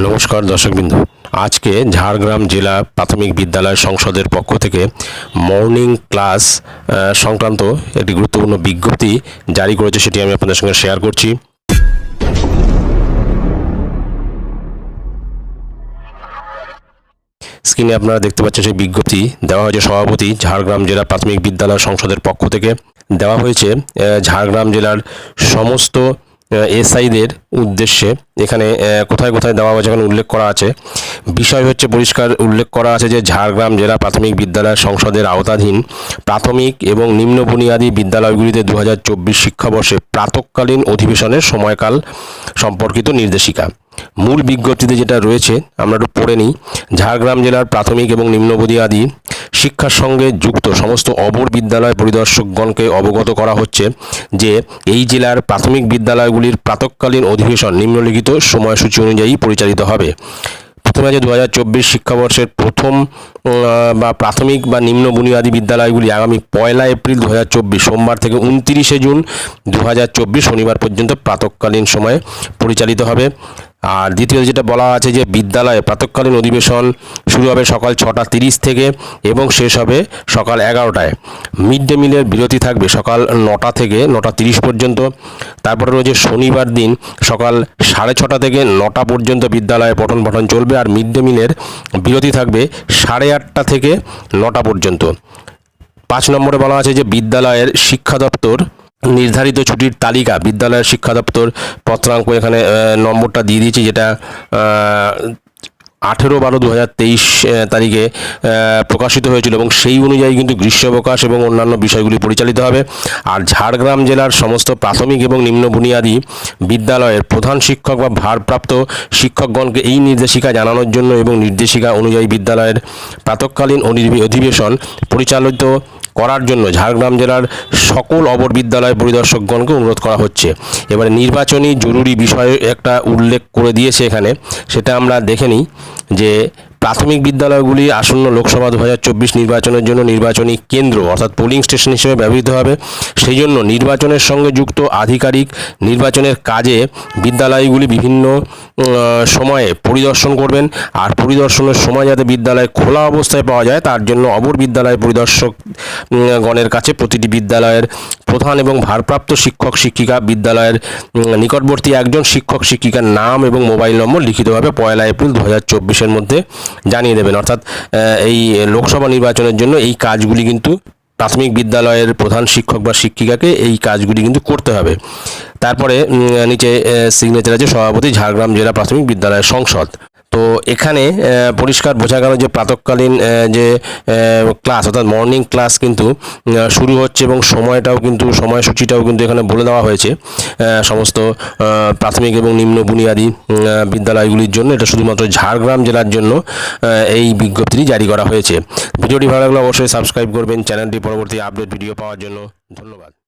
নমস্কার দর্শকবৃন্দ। আজকে ঝাড়গ্রাম জেলা প্রাথমিক বিদ্যালয় সংসদের পক্ষ থেকে মর্নিং ক্লাস সংক্রান্ত একটি গুরুত্বপূর্ণ বিজ্ঞপ্তি জারি করেছে, সেটি আমি আপনাদের সঙ্গে শেয়ার করছি। স্ক্রিনে আপনারা দেখতে পাচ্ছেন সেই বিজ্ঞপ্তি দেওয়া হয়েছে সভাপতি ঝাড়গ্রাম জেলা প্রাথমিক বিদ্যালয় সংসদের পক্ষ থেকে। দেওয়া হয়েছে ঝাড়গ্রাম জেলার সমস্ত এসআইদের উদ্দেশ্যে এখানে কোথায় কোথায় দেওয়া হয়েছে এখানে উল্লেখ করা আছে। বিষয় হচ্ছে পরিষ্কার উল্লেখ করা আছে যে ঝাড়গ্রাম জেলা প্রাথমিক বিদ্যালয় সংসদের আওতাধীন প্রাথমিক এবং নিম্ন বুনিয়াদী বিদ্যালয়গুলিতে দু হাজার চব্বিশ শিক্ষাবর্ষে প্রাতকালীন অধিবেশনের সময়কাল সম্পর্কিত নির্দেশিকা। মূল বিজ্ঞপ্তিতে যেটা রয়েছে, আমরা একটু পড়ে নিই। ঝাড়গ্রাম জেলার প্রাথমিক এবং নিম্ন বুনিয়াদী শিক্ষার সঙ্গে যুক্ত সমস্ত অবর বিদ্যালয় পরিদর্শকগণকে অবগত করা হচ্ছে যে, এই জেলার প্রাথমিক বিদ্যালয়গুলির প্রাতকালীন অধিবেশন নিম্নলিখিত সময়সূচি অনুযায়ী পরিচালিত হবে। প্রথমে আছে দু হাজার চব্বিশ শিক্ষাবর্ষের প্রথম বা প্রাথমিক বা নিম্ন বুনিয়াদী বিদ্যালয়গুলি আগামী পয়লা এপ্রিল দু হাজার চব্বিশ সোমবার থেকে উনতিরিশে জুন দু হাজার চব্বিশ শনিবার পর্যন্ত প্রাতকালীন সময়ে পরিচালিত হবে। আর দ্বিতীয় যেটা বলা আছে যে বিদ্যালয়ে প্রাতকালীন অধিবেশন শুরু হবে সকাল ছটা তিরিশ থেকে এবং শেষ হবে সকাল এগারোটায়। মিড ডে মিলের বিরতি থাকবে সকাল নটা থেকে নটা তিরিশ পর্যন্ত। তারপরে রয়েছে শনিবার দিন সকাল সাড়ে ছটা থেকে নটা পর্যন্ত বিদ্যালয়ে পঠন পাঠন চলবে আর মিড ডে মিলের বিরতি থাকবে সাড়ে আটটা থেকে নটা পর্যন্ত। পাঁচ নম্বরে বলা আছে যে বিদ্যালয়ের শিক্ষা দপ্তর নির্ধারিত ছুটির তালিকা বিদ্যালয়ের শিক্ষা দপ্তর পত্রাঙ্ক এখানে নম্বরটা দিয়ে দিয়েছি, যেটা আঠেরো বারো দু তারিখে প্রকাশিত হয়েছিল এবং সেই অনুযায়ী কিন্তু গ্রীষ্মাবকাশ এবং অন্যান্য বিষয়গুলি পরিচালিত হবে। আর ঝাড়গ্রাম জেলার সমস্ত প্রাথমিক এবং নিম্ন বুনিয়াদী বিদ্যালয়ের প্রধান শিক্ষক বা ভারপ্রাপ্ত শিক্ষকগণকে এই নির্দেশিকা জানানোর জন্য এবং নির্দেশিকা অনুযায়ী বিদ্যালয়ের প্রাতকালীন অধিবেশন পরিচালিত করার জন্য ঝাড়গ্রাম জেলার সকল অবর বিদ্যালয় পরিদর্শকগণকে অনুরোধ করা হচ্ছে। এবারে নির্বাচনী জরুরি বিষয়ে একটা উল্লেখ করে দিয়েছে এখানে। সেটা আমরা দেখে নিই যে প্রাথমিক বিদ্যালয়গুলি আসন্ন লোকসভা দু হাজার চব্বিশ নির্বাচনের জন্য নির্বাচনী কেন্দ্র, অর্থাৎ পোলিং স্টেশন হিসেবে ব্যবহৃত হবে। সেই জন্য নির্বাচনের সঙ্গে যুক্ত আধিকারিক নির্বাচনের কাজে বিদ্যালয়গুলি বিভিন্ন সময়ে পরিদর্শন করবেন। আর পরিদর্শনের সময় যাতে বিদ্যালয় খোলা অবস্থায় পাওয়া যায়, তার জন্য অবর বিদ্যালয় পরিদর্শক গণের কাছে প্রতিটি বিদ্যালয়ের প্রধান এবং ভারপ্রাপ্ত শিক্ষক, শিক্ষিকা, বিদ্যালয়ের নিকটবর্তী একজন শিক্ষক, শিক্ষিকার নাম এবং মোবাইল নম্বর লিখিতভাবে পয়লা এপ্রিল দু হাজার মধ্যে জানিয়ে দেবেন। অর্থাৎ এই লোকসভা নির্বাচনের জন্য এই কাজগুলি কিন্তু প্রাথমিক বিদ্যালয়ের প্রধান শিক্ষক বা শিক্ষিকাকে এই কাজগুলি কিন্তু করতে হবে। তারপরে নিচে সিগনেচার আছে সভাপতি ঝাড়গ্রাম জেলা প্রাথমিক বিদ্যালয়ের সংসদ। তো এখানে পরিষ্কার বোঝা গেল যে প্রাতকালীন যে ক্লাস, অর্থাৎ মর্নিং ক্লাস কিন্তু শুরু হচ্ছে এবং সময়টাও কিন্তু, সময়সূচিটাও কিন্তু এখানে বলে দেওয়া হয়েছে। সমস্ত প্রাথমিক এবং নিম্ন বুনিয়াদী বিদ্যালয়গুলির জন্য, এটা শুধুমাত্র ঝাড়গ্রাম জেলার জন্য এই বিজ্ঞপ্তিটি জারি করা হয়েছে। ভিডিওটি ভালো লাগলে অবশ্যই সাবস্ক্রাইব করবেন চ্যানেলটি পরবর্তী আপডেট ভিডিও পাওয়ার জন্য ধন্যবাদ।